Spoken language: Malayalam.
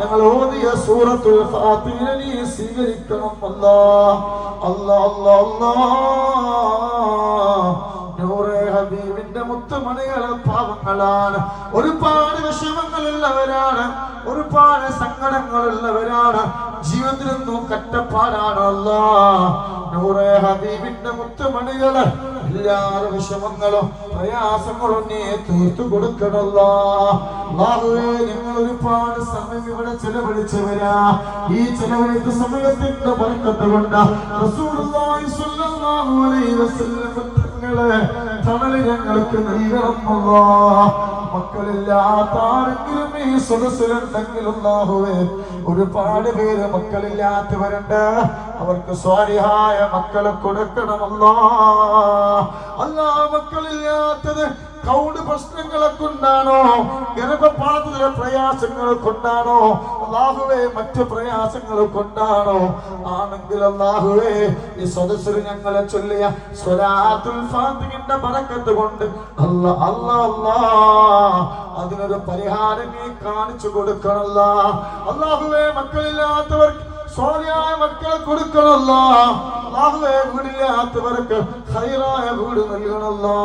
ഞങ്ങൾ ഓതിയ സൂറത്തുൽ ഫാത്തിഹ നീ സ്വീകരിക്കണം അല്ലാ അല്ലാ അല്ലാ. അല്ലാ നൂറെ ഹബീബിന്റെ മുത്തുമണികളെ പാവങ്ങളാണ്. ഒരുപാട് വിഷമങ്ങളുള്ളവരാണ്. ഒരുപാട് സങ്കടങ്ങളുള്ളവരാണ്. ജീവിതത്തിലൊന്നും കറ്റപ്പാടാണ് അല്ലാ. നൂറെ ഹബീബിന്റെ മുത്തുമണികൾ എല്ലാ വിഷമങ്ങളും പ്രയാസങ്ങളും നീ തീർത്തു കൊടുക്കണല്ലോ ഞങ്ങൾ ഇവിടെ ചെലവഴിച്ചവരാ. ഈ ചെലവഴിച്ച സമയത്തിന്റെ വർക്കത്തുകൊണ്ട് ഞങ്ങൾക്ക് നൽകണമല്ല. മക്കളില്ലാത്ത ആരെങ്കിലും ഈ സദസ്സിലുണ്ടെങ്കിലും അല്ലാഹുവേ ഒരുപാട് പേര് മക്കളില്ലാത്തവരുണ്ട്. അവർക്ക് സ്വാരിഹായ മക്കളെ കൊടുക്കണമല്ലോ. അല്ലാ മക്കളില്ലാത്തത് കൗണ്ട് പ്രശ്നങ്ങളെ കൊണ്ടാണോ ഗർഭപാതത്തിലെ പ്രയാസങ്ങൾ കൊണ്ടാണോ അള്ളാഹുവേ മറ്റു പ്രയാസങ്ങൾ കൊണ്ടാണോ ആണെങ്കിൽ അള്ളാഹുവേ ഈ സദസ്സിൽ ഞങ്ങളെ ചൊല്ലിയ സ്വലാത്തുൽ ഫാത്തിഹിന്റെ ബറക്കത്ത് കൊണ്ട് അല്ല അല്ല അല്ലാ അതിനൊരു പരിഹാരം നീ കാണിച്ചു കൊടുക്കണല്ല. അള്ളാഹുവേ മക്കളില്ലാത്തവർക്ക് സ്വാലിയായ മക്കളെ കൊടുക്കണല്ലോ. വീടില്ലാത്തവർക്ക് ഹൈറായ വീട് നൽകണല്ലോ.